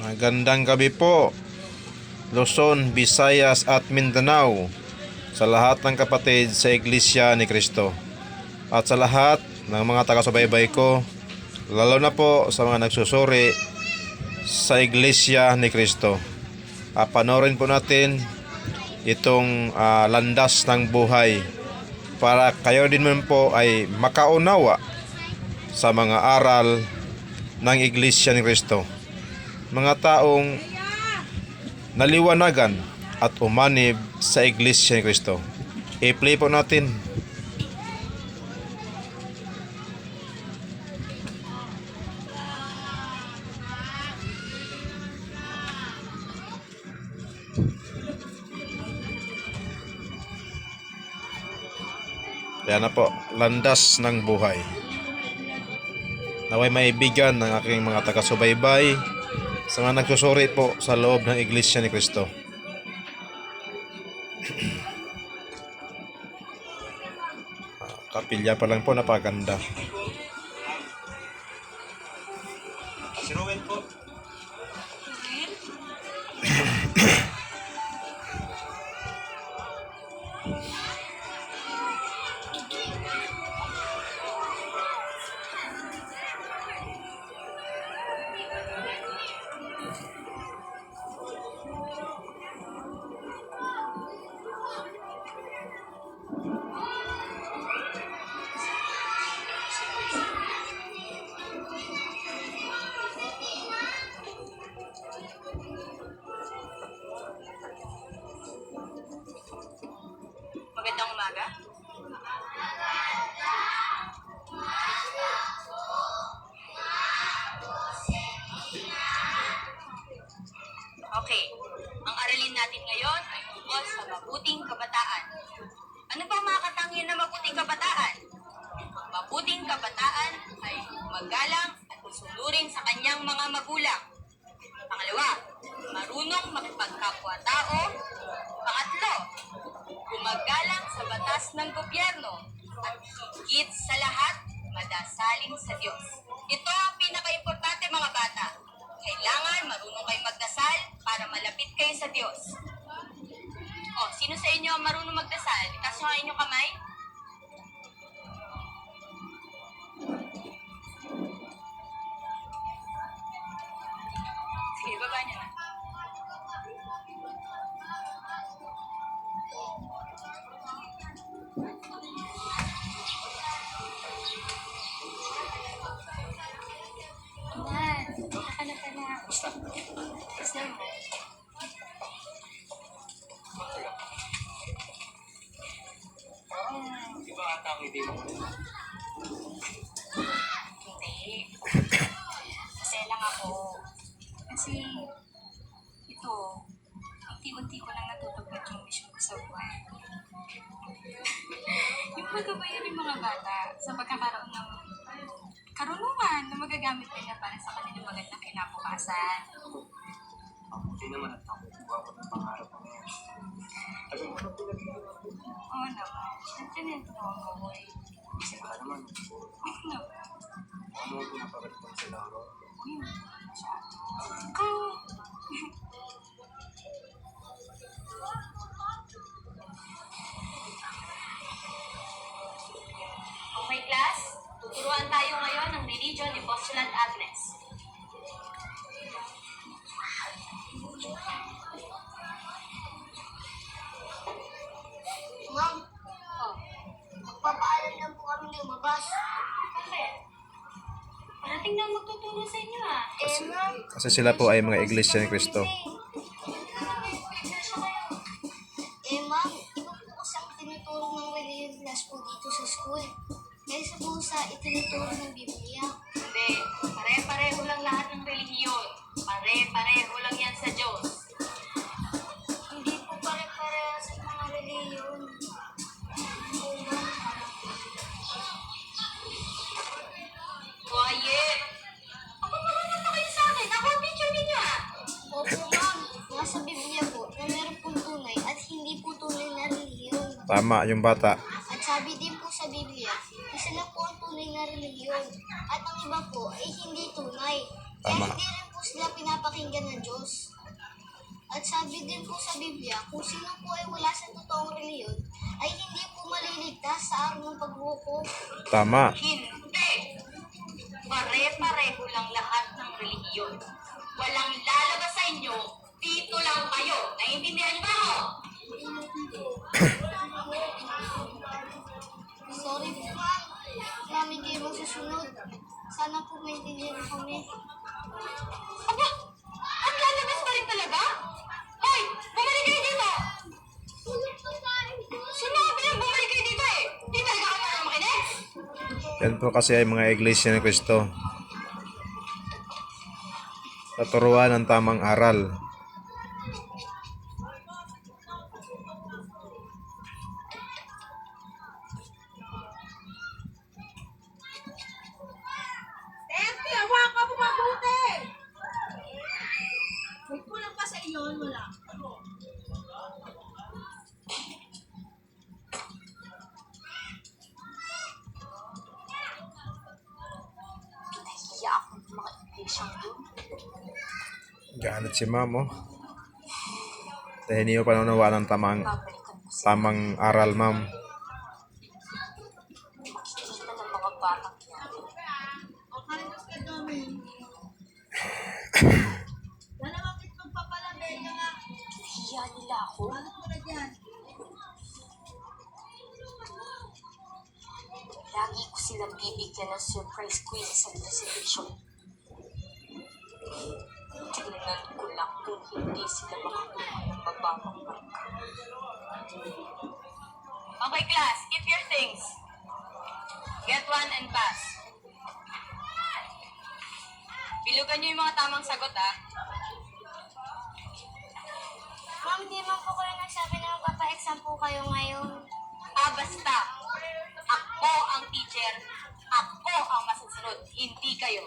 Magandang gabi po. Luzon, Visayas at Mindanao sa lahat ng kapatid sa Iglesia ni Cristo at sa lahat ng mga taga-subaybay ko lalo na po sa mga nagsusuri sa Iglesia ni Cristo. Uh, panoorin po natin itong ah, landas ng buhay para kayo din man po ay makaunawa sa mga aral ng Iglesia ni Cristo. Mga taong naliwanagan at umanib sa Iglesia ni Cristo. I-play po natin. Yan na po, landas ng buhay. Naway maibigan ng aking mga taga-subaybay sa mga nagsusuri po sa loob ng Iglesia ni Cristo. Ah, Kapilya pa lang po, napaganda. Diyos. O, sino sa inyo marunong magdasal? Itaas nyo ang inyong kamay. Hindi mo? Hindi. Masaya lang ako. Kasi, ito, unti-unti ko lang natutupad yung mission ko sa buhay. yung magabayan yung mga bata sa pagkakaroon ng karunungan na magagamit nila para sa kanilang magandang kinabukasan. Hindi naman naman, Oo naman. ano ang pinapagat ko sa laro? Kasi sila po ay mga Iglesia ni Cristo. Tama yung bata. At sabi din po sa Biblia, isa lang po ang tunay na religiyon. At ang iba po ay hindi tunay. Kaya Tama. hindi rin po sila pinapakinggan ng Diyos. At sabi din po sa Biblia, kung sino po ay wala sa totoong reliyon, ay hindi po maliligtas sa araw ng paghukom. Tama. Hindi! Pare-pareho lang lahat ng relihiyon. Walang lalabas sa inyo, dito lang kayo. Naiintindihan niyo ba ako? Sorry po, ma'am. Marami kayo magsusunod. Sana po maintindihan kami. Aba! At lalabas pa rin talaga? Hoy! Bumalik kayo dito! Sinabi lang bumalik kayo dito eh! Di talaga ako na makinig! Yan po kasi ay mga iglesia ni Kristo. Katuruan ng tamang aral. Si ma'am, oh. Dahil hindi mo panunawaan ng tamang, tamang aral, ma'am. pa. Lagi ko silang bibigyan ng surprise quiz sa presentation. Tingnan ko lang kung hindi sila marka. Okay class, keep your things. Get one and pass. Bilugan niyo yung mga tamang sagot ah. Ma'am, di man po kayo nagsabi na magpapa-exam po kayo ngayon. Ah, basta. Ako ang teacher. Ako ang masusunod. Hindi kayo.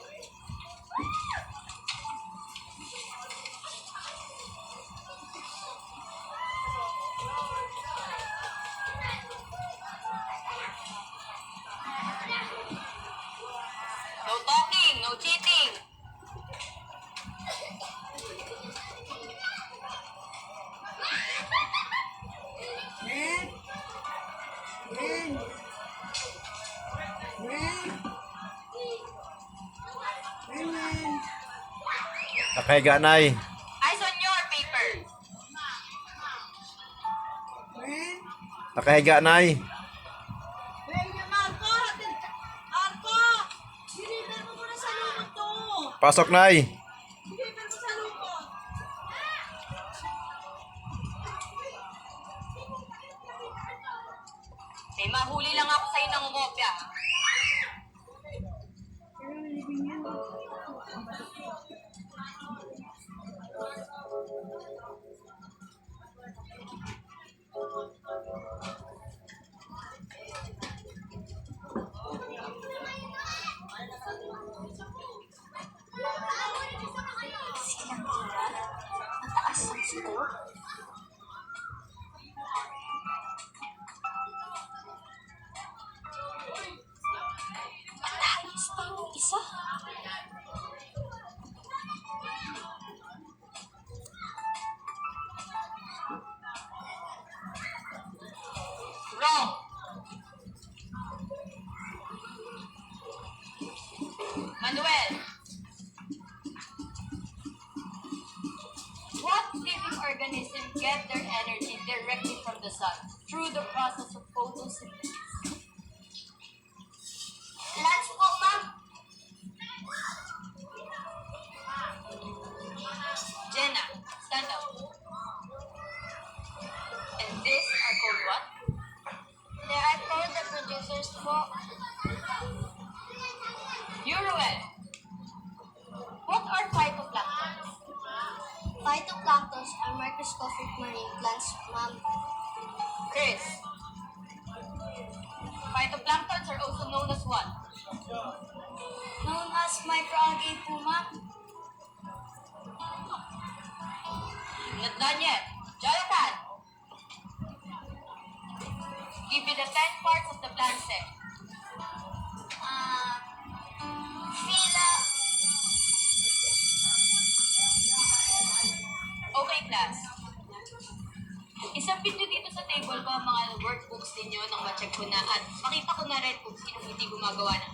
Nakahiga, nay. Eyes on your paper. Nakahiga, nay. Bella, Marco! hatid- Marco! Living organism get their energy directly from the sun through the process of photosynthesis? Yet. Jonathan. Give me the 10 parts of the plant set. Ah, Phila... class. Isabit nyo dito sa table ko ang mga workbooks ninyo nang ma-check ko na at makita ko na red kung sino hindi gumagawa ng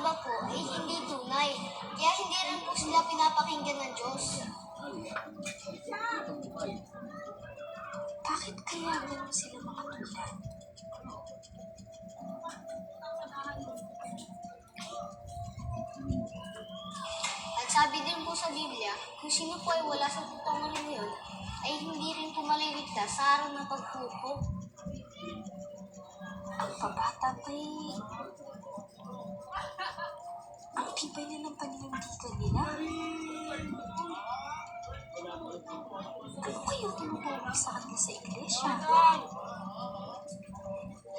iba po ay hindi tunay. Kaya hindi rin po sila pinapakinggan ng Diyos. Bakit kaya gano'n sila mga tulad? At sabi din po sa Biblia, kung sino po ay wala sa totoong reliyon, ay hindi rin po maliligtas sa araw ng paghukom. Ang pabata pa'y... Ang tibay na ng paninindigan nila. Ano kaya tinutulong sa kanila sa iglesia?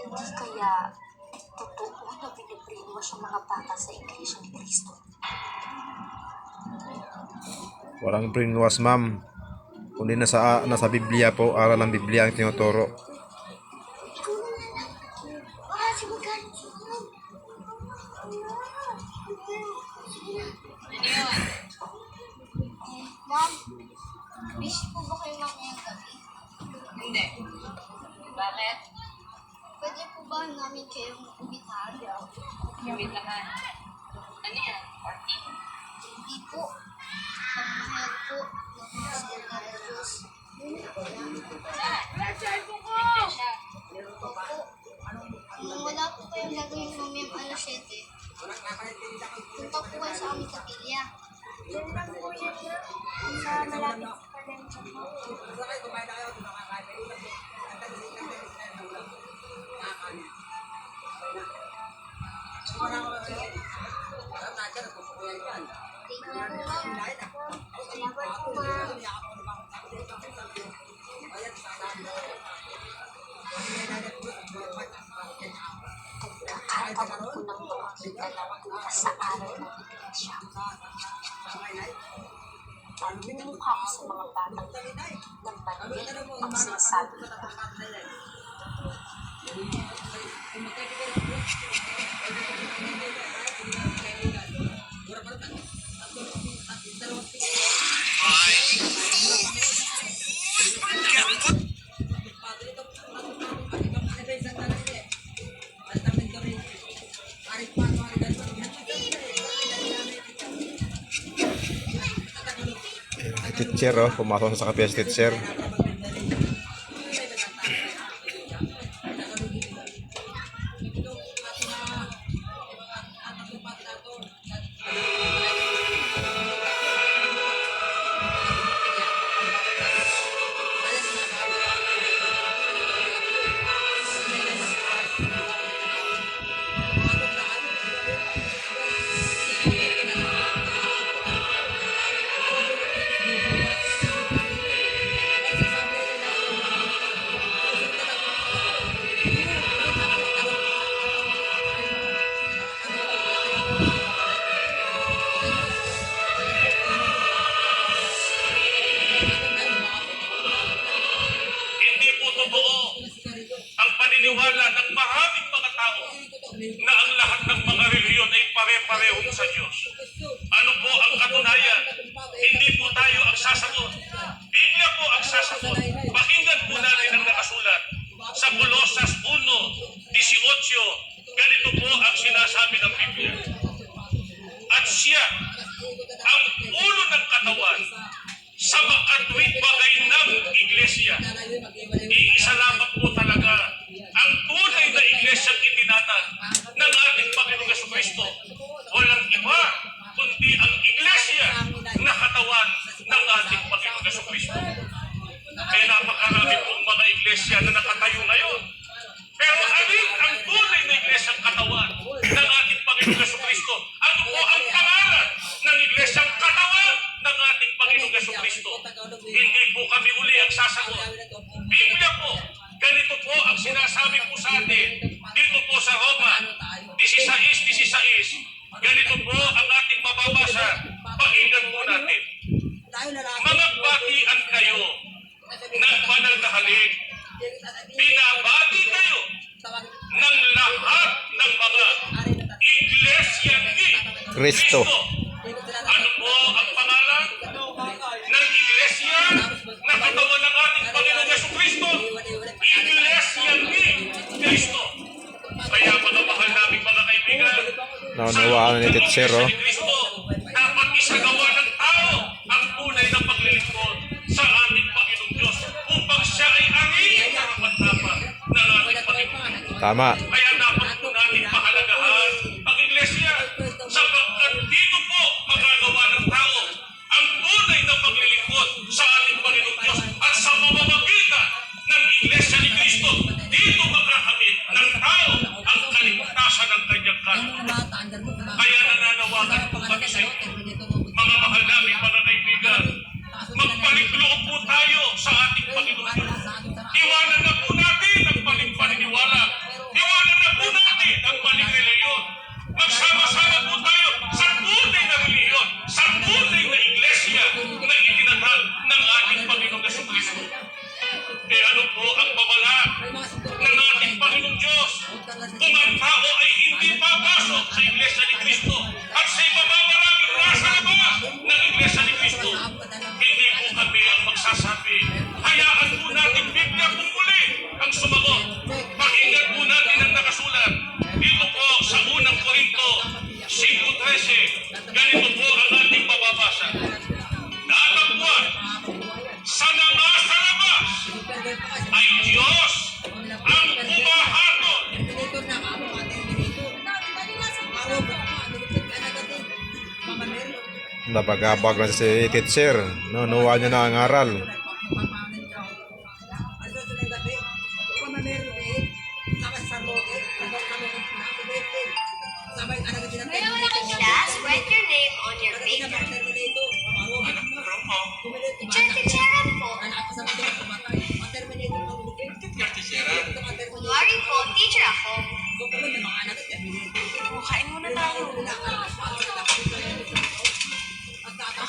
Hindi kaya totoo na binibrainwash ang mga bata sa iglesia ni Kristo? Walang brainwash, ma'am. Kundi nasa, nasa Biblia po, aral ng Biblia ang tinuturo. Bakit? Pwede po ba namin kayong umitahan? Wait naman. Ano yan? Party? Hindi po. Pagmahal po salita ng Diyos. Saan? Iglesia. Opo. Kung wala po kayong gagawin mamayang alas 7, punta po kayo sa aming kapilya. Sa malapit sa palengke po. Thank you po, ma'am. Salamat po, ma'am. Nagkakaroon ko ng makakita ng sa araw ng iglesia. Minumukha ko sa mga batang ng bandig ang sinasabi nila. Teacher, oh. Pumasok sa kapiya si teacher. Makatwid bagay ng iglesia. Iisa lamang po talaga ang tunay na iglesyang itinatag ng ating Panginoong Yeso Kristo. Walang iba kundi ang iglesia na katawan ng ating Panginoong Yeso Kristo. Kaya napakarami pong mga iglesia na nakatayo ngayon. Pero ang atin dito po sa Roma 16.16. Ganito po ang ating mababasa. Pakinggan po natin. Mga batian kayo ng banal na halik. Binabati kayo ng lahat ng mga iglesia ni Kristo. Ano Naunawaan ni oh. Iglesia ni Kristo, dapat isagawa ng tao ang tunay na paglilingkod sa ating Panginoong Diyos upang siya ay angin na dapat ng ating Panginoon. Tama. Napagabag na si Teacher. Naunawaan niya na ang aral.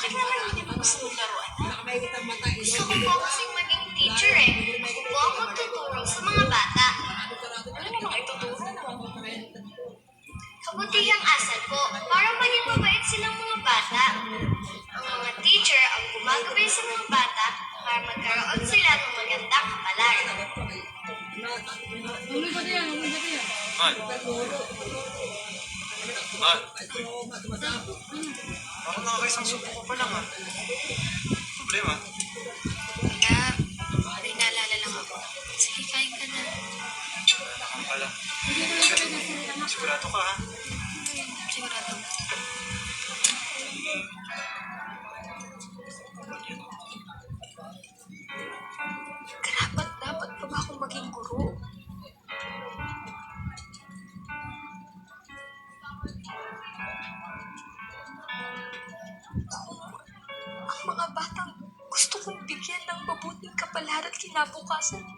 Bakit naman hindi mo gusto laruan? Gusto ko po kasing maging teacher eh. Ako po ang magtuturo sa mga bata. Ano namang ituturo mo? Kabutihang asal po, para maging mabait silang mga bata. Ang mga teacher ang gumagabay sa mga bata para magkaroon sila ng magandang kapalaran. Ako nakakaisang subo ko pa lang ah. Problema? Wala. May naalala lang ako. Sige, kain ka na. Wala kang pala. Sigurado ka ha? Sigurado. At kinabukasan